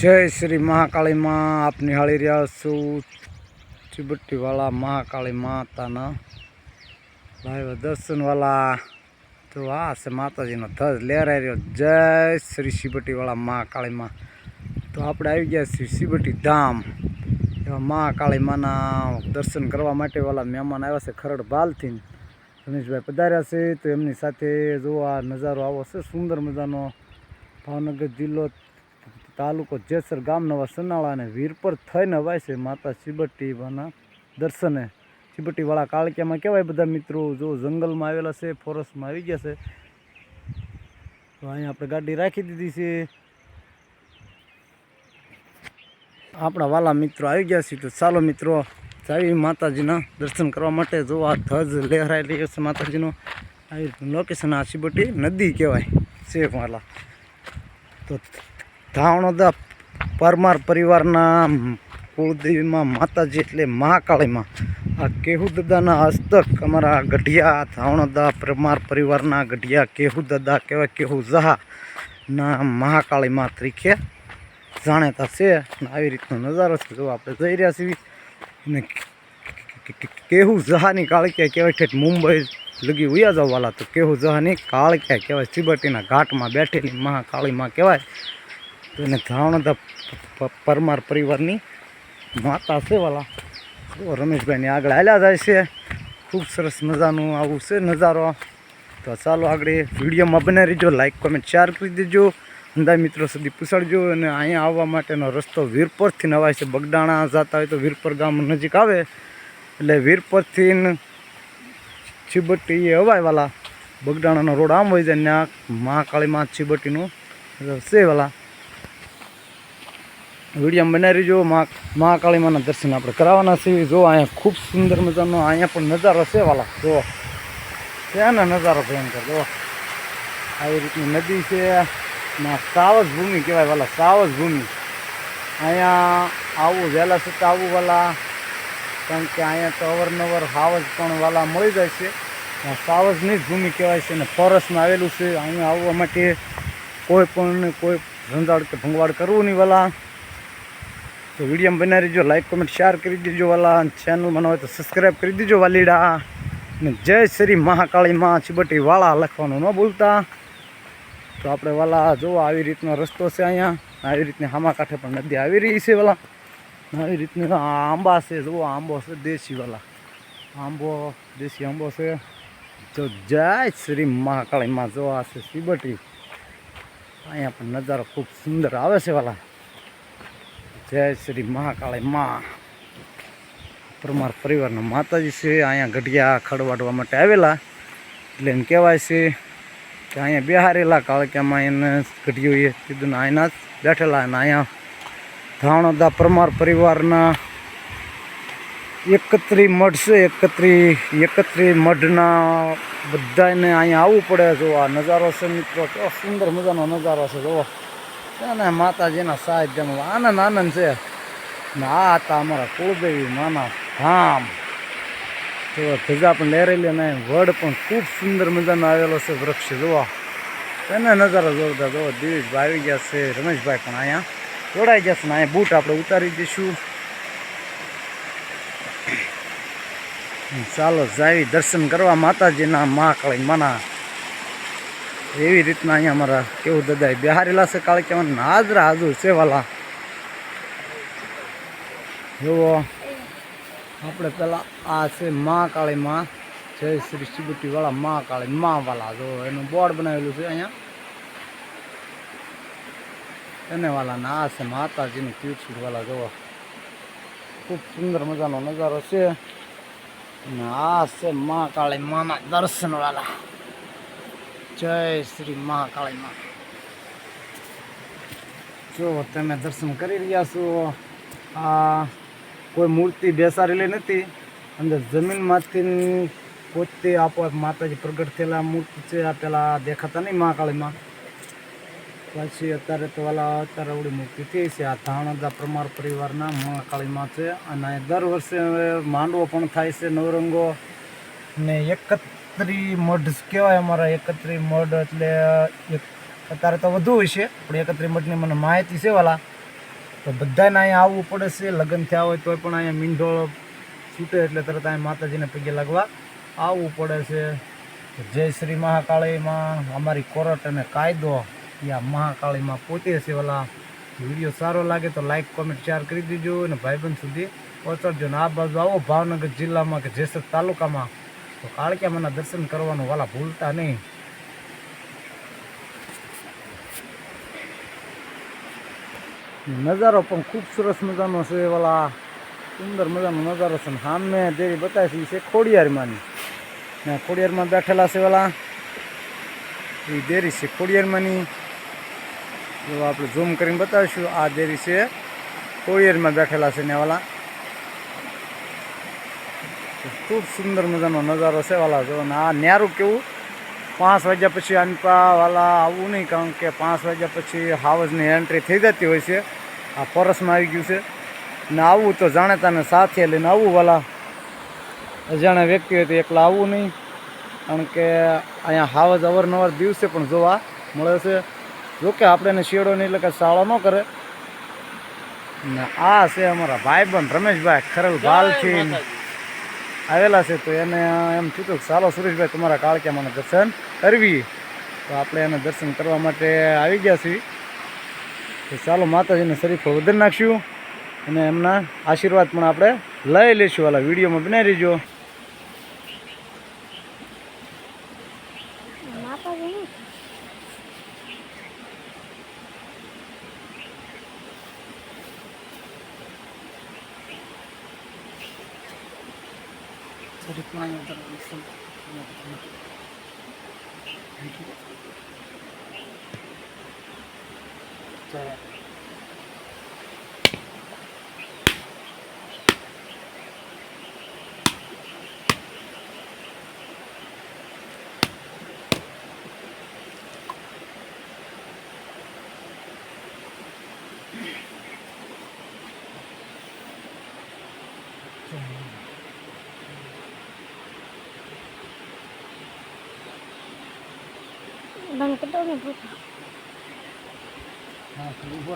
જય શ્રી મહાકાળી મા. આપ નિહાળી રહ્યા છું ચીબટ્ટીવાળા મહાકાળી માતાના ભાઈ દર્શનવાળા. તો આ છે માતાજીનો ધજ લહેરાઈ રહ્યો. જય શ્રી શિબટ્ટીવાળા મહાકાળીમાં તો આપણે આવી ગયા છીએ શિબટ્ટી ધામ. એવા મહાકાળી માના દર્શન કરવા માટે વાળા મહેમાન આવ્યા છે ખરડ બાલથી રમેશભાઈ પધાર્યા છે. તો એમની સાથે જોવા નજારો આવો છે. સુંદર મજાનો ભાવનગર જિલ્લો તાલુકો જેસર ગામ નવા સનાળા અને વીરપર થઈને અવાય છે માતા ચીબટ્ટીવાના દર્શને. ચીબટ્ટીવાળા કાળકિયામાં કહેવાય બધા મિત્રો, જો જંગલમાં આવેલા છે ફોરેસ્ટમાં આવી ગયા છે. તો અહીંયા આપણે ગાડી રાખી દીધી છે. આપણા વાલા મિત્રો આવી ગયા છે, તો ચાલો મિત્રો, જાવી માતાજીના દર્શન કરવા માટે જો આ ધજ લહેરાઈ રહ્યો છે માતાજીનો. આવી લોકેશન આ ચીબટ્ટી નદી કહેવાય, છે વાલા. તો ધાવણોદા પરમાર પરિવારના કુળદેવીમાં માતાજી એટલે મહાકાળીમાં. આ કેહુ દાદાના હસ્તક અમારા ગઢિયા, ધાવણોદા પરમાર પરિવારના ગઢિયા કેહુ દાદા કહેવાય કેહુ જહા ના મહાકાળીમાં તરીકે જાણેતા છે. આવી રીતનો નજારો છે. જો આપણે જઈ રહ્યા છીએ ને કેહુ જહાની કાળક્યા કહેવાય ઠેઠ મુંબઈ લગી ઉયા જવાલા. તો કેહુ જહાની કાળક્યા કહેવાય, ચીબટીના ઘાટમાં બેઠેલી મહાકાળીમાં કહેવાય. તો એને ધાવણદા પરમાર પરિવારની માતા છે વાલા. રમેશભાઈની આગળ હાલ્યા જાય છે. ખૂબ સરસ મજાનું આવું છે નજારો. તો ચાલો આગળ વિડીયોમાં બનાવી રહીજો. લાઇક કોમેન્ટ શેર કરી દેજો. અંદાજ મિત્રો સુધી પૂછાડજો. અને અહીંયા આવવા માટેનો રસ્તો વીરપરથી નવાય છે. બગડાણા જતા હોય તો વીરપર ગામ નજીક આવે. એટલે વીરપરથી ચીબટ્ટી એ અવાય વાલા. બગડાણાનો રોડ આમ હોય જાય મહાકાળી મહાકાળીમાં ચીબટ્ટીનું છે વાલા. વીડિયો બનાવી રહીજો મા મહાકાળીમાના દર્શન આપણે કરાવવાના છીએ જો અહીંયા ખૂબ સુંદર મજાનો અહીંયા પણ નજારો છે, વાલા. જો છે ને નજારો ભયંકર. જો આવી રીતની નદી છે. સાવજ ભૂમિ કહેવાય, વાલા સાવજ ભૂમિ અહીંયા આવું વહેલા છતાં આવું, વાલા. કારણ કે અહીંયા તો અવરનવર સાવજ પણ, વાલા, મળી જાય છે. સાવજની જ ભૂમિ કહેવાય છે અને ફોરેસ્ટમાં આવેલું છે. અહીંયા આવવા માટે કોઈ પણ, કોઈ રંજાડ કે ભંગવાડ કરવું નહીં, વાલા. તો વીડિયો બનાવી દેજો લાઈક કોમેન્ટ શેર કરી દેજો વાલા ચેનલ મને હોય તો સબસ્ક્રાઈબ કરી દેજો વાલીડા અને જય શ્રી મહાકાળીમાં ચીબટી વાળા લખવાનું ન ભૂલતા તો આપણે વાલા જો આવી રીતનો રસ્તો છે અહીંયા આવી રીતની હામા કાંઠે પણ નદી આવી રહી છે વાલા આવી રીતની આ આંબા છે જુઓ આંબો છે દેશી વાલા આંબો દેશી આંબો છે તો જય શ્રી મહાકાળીમાં જો આ છે ચીબટી અહીંયા પણ નજારો ખૂબ સુંદર આવે છે વાલા જય શ્રી મહાકાળી મા. પરમાર પરિવારના માતાજી છે, અહીંયા ગઢિયા ખડવાડવા માટે આવેલા. એટલે એમ કહેવાય છે કે અહીંયા બિહારેલા કાળક્યામાં એને ગઢિયોએ કીધું ને અહીંના બેઠેલા અને અહીંયા ધાણોદા પરમાર પરિવારના એકત્રી મઢ છે, એકત્રી એકત્રી મઢના બધાને અહીંયા આવવું પડે. જો આ નજારો છે મિત્રો, કેવો સુંદર મજાનો નજારો છે જુઓ અને માતાજીના સાહિત્યનો આનંદ આનંદ છે. ને આ હતા અમારા કુળદેવી માના ધામ. તો ધજા પણ લહેરેલી અને વડ પણ ખૂબ સુંદર મજાનો આવેલો છે વૃક્ષ. જોવા એને નજારો જોરદાર જોવો દિવેશભાઈ આવી ગયા છે, રમેશભાઈ પણ અહીંયા જોડાઈ ગયા છે ને અહીંયા બૂટ આપણે ઉતારી દઈશું. ચાલો જાવી દર્શન કરવા માતાજીના મહાકાળી માના એવી રીતના અહીંયા અમારા કેવું દદાય બિહારીલા છે, કાળે કહેવાય હાજરા હાજર છે વાલા. જુઓ, આપણે પેલા આ છે મા કાળી મા જય શ્રી શિબુટી વાળા મહાકાળી મા વાલા. જો એનું બોર્ડ બનાવેલું છે અહીંયા. એને વાલા ના આ છે માતાજીનું તીર્થુડ વાલા જુઓ. ખૂબ સુંદર મજાનો નજારો છે. અને આ છે મા કાળી માના દર્શન વાલા જય શ્રી મહાકાળી માં. જો, તમે દર્શન કરી રહ્યા છો. આ કોઈ મૂર્તિ બેસાડેલી નથી. અંદર જમીનમાંથી પોતે આપોઆપ માતાજી પ્રગટ થયેલા મૂર્તિ છે. આ પેલા દેખાતા નહીં મહાકાળીમાં પછી અત્યારે તો વાલા અત્યારે આવડી મૂર્તિ થઈ છે. આ ધાણોદા પરમાર પરિવારના મહાકાળીમાં છે. અને દર વર્ષે માંડવો પણ થાય છે નવરંગો. ને એકત્રી મઢ કહેવાય અમારા એકત્રી મઢ એટલે એક અત્યારે તો વધુ છે, પણ એકત્રી મઢની મને માહિતી છે વાલા. તો બધાને અહીંયા આવવું પડે છે, લગ્ન થયા હોય તોય પણ અહીંયા મીંઢો છૂટે એટલે તરત અહીંયા માતાજીને પગે લાગવા આવવું પડે છે. જય શ્રી મહાકાળીમાં અમારી કોર્ટ અને કાયદો યા મહાકાળીમાં પોતે છે ઓલા વીડિયો સારો લાગે તો લાઇક કોમેન્ટ, શેર કરી દેજો અને ભાઈબંધ સુધી પહોંચાડજો. ને આ બાજુ આવો ભાવનગર જિલ્લામાં કે જેસર તાલુકામાં તો કાળક્યામાના દર્શન કરવાનું વાલા ભૂલતા નહીં. નજારો પણ ખૂબ સરસ મજાનો છે વાલા. સુંદર મજાનો નજારો છે ને સામે જે બતાવી છે ખોડિયારમાંની ને. ખોડિયારમાં બેઠેલા છે વાલા. એ દેરી છે ખોડિયારમાંની આપણે ઝૂમ કરીને બતાવીશું, આ દેરી છે ખોડિયારમાં બેઠેલા છે ને વાલા. ખૂબ સુંદર મજાનો નજારો છે વાલા. જો અને આ ન્યારું કેવું? પાંચ વાગ્યા પછી આનપા વાલા આવું નહીં કારણ કે પાંચ વાગ્યા પછી હાવજની એન્ટ્રી થઈ જતી હોય છે. આ પરસમાં આવી ગયું છે. ને આવવું તો જાણેતાને સાથે લઈને આવું વાલા. અજાણ્યા વ્યક્તિ હોય તો એકલા આવવું નહીં કારણ કે અહીંયા હાવજ અવારનવાર દિવસે પણ જોવા મળે છે. જોકે આપણે એને શિયાળો નહીં એટલે કે શાળા ન કરે. ને આ છે અમારા ભાઈબંધ રમેશભાઈ ખરેલ ભાલથી આવેલા છે, તો એને એમ થયું કે ચાલો સુરેશભાઈ, તમારા કાળક્યામાં દર્શન કરવી તો આપણે એને દર્શન કરવા માટે આવી ગયા છીએ. તો ચાલો માતાજીને શરીફો વધારી નાખશું અને એમના આશીર્વાદ પણ આપણે લઈ લઈશું. વાલા વિડીયોમાં બનાવી રહીજો માતાજી બંધ કરી દો ને ભૂત હા ઊભો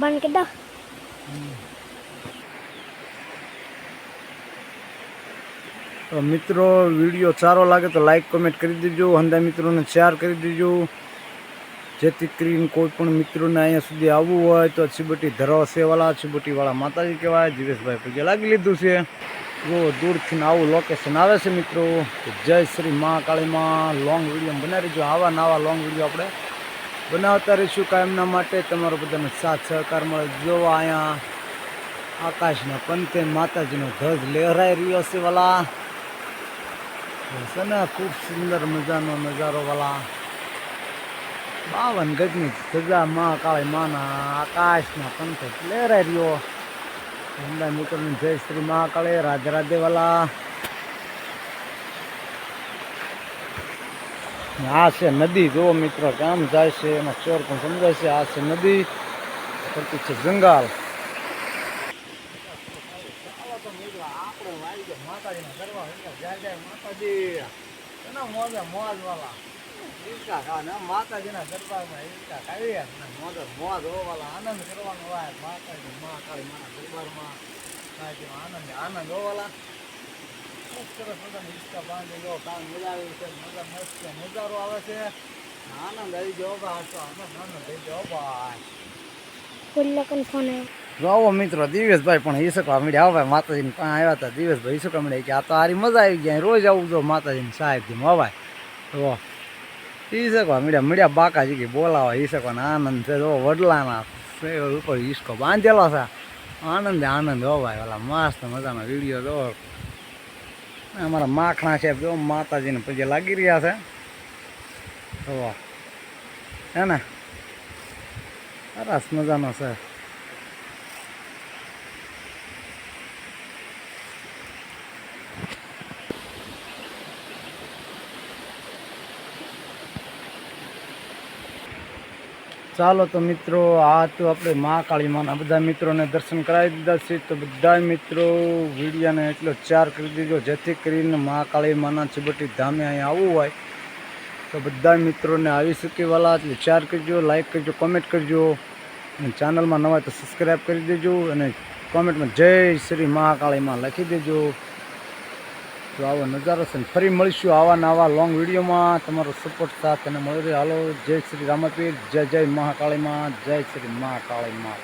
રાખજો હવે બંધ કરી દો તો મિત્રો વીડિયો સારો લાગે તો લાઈક કમેન્ટ કરી દેજો હંદા મિત્રોને શેર કરી દેજો જેથી કરીને કોઈ પણ મિત્રોને અહીંયા સુધી આવવું હોય તો છીબટી ધરાવ સેવાલા છીબટીવાળા માતાજી કહેવાય, જીવેશભાઈ પગે લાગી લીધું છે. જો દૂરથી આવું લોકેશન આવે છે મિત્રો, તો જય શ્રી મહાકાળીમાં લોંગ વીડિયો બનાવી રહીજો આવા નવા લોંગ વીડિયો આપણે બનાવતા રહીશું કાયમના માટે. તમારો બધાનો સાથ સહકાર મળે. જો અહીંયા આકાશના પંતે માતાજીનો ધ્વજ લહેરાઈ રહ્યો છે વાલા. છે ને, ખૂબ સુંદર મજાનો નજારો વાલા. બાવન ગજની સજા મા, કાળી માના આકાશના પંથે લહેરાઈ રહ્યો. હમણાં મિત્રોની જય શ્રી મહાકાળે. રાધે રાધે વાલા. આ છે નદી. જુઓ મિત્રો કામ જાય છે, એમાં ચોર પણ સમજાય છે. આ છે નદી, ફરતી છે જંગાલ. માતાજીના દરબારમાં ઈચ્છા કાઢીએ મોજ મોજ હોવાલા આનંદ કરવાનો હોય માતાજી માના દરબારમાં આનંદ આનંદ હોવાલા ખૂબ સરસ આવી આવે આવી મિત્રો, દિવેશભાઈ પણ ઈસકવા મળ્યા? હવે માતાજીને પાસે આવ્યા હતા? દિવેશભાઈ ઈસકવા મળ્યા? કે આ તો આરી મજા આવી ગયા રોજ આવું જો માતાજીની સાહેબથી મવાય તો ઈસકવા મળ્યા? મળ્યા બાકાજી કે બોલાવા ઈસકવાના આનંદ છે, જો વડલાના ઉપર ઈસકો બાંધેલો છે. આનંદ આનંદ હો ભાઈ ઓલા મસ્ત મજાનો વીડિયો જો અમારા માખણા છે, જો માતાજીને પગે લાગી રહ્યા છે. હવા હે ને? સરસ મજાનો છે. ચાલો તો મિત્રો, આ તો આપણે મહાકાળી માના બધા મિત્રોને દર્શન કરાવી દીધા છે. તો બધા મિત્રો, વિડીયાને એટલો ચાર કરી દેજો જેથી કરીને મહાકાળી માના ચીબટી ધામે અહીંયા આવવું હોય. તો બધા મિત્રોને આવી શકે વાલા, એટલે ચાર કરજો લાઇક કરજો કોમેન્ટ કરજો. અને ચેનલમાં નવા તો સબસ્ક્રાઈબ કરી દેજો અને કોમેન્ટમાં જય શ્રી મહાકાળીમાં લખી દેજો. તો આવો નજારો છે ફરી મળીશું આવા નવા લોંગ વિડીયોમાં તમારો સપોર્ટ સાથ અને મળી રહ્યો હાલો, જય શ્રી રામપીર, જય જય મહાકાળીમાં જય શ્રી મહાકાળીમાં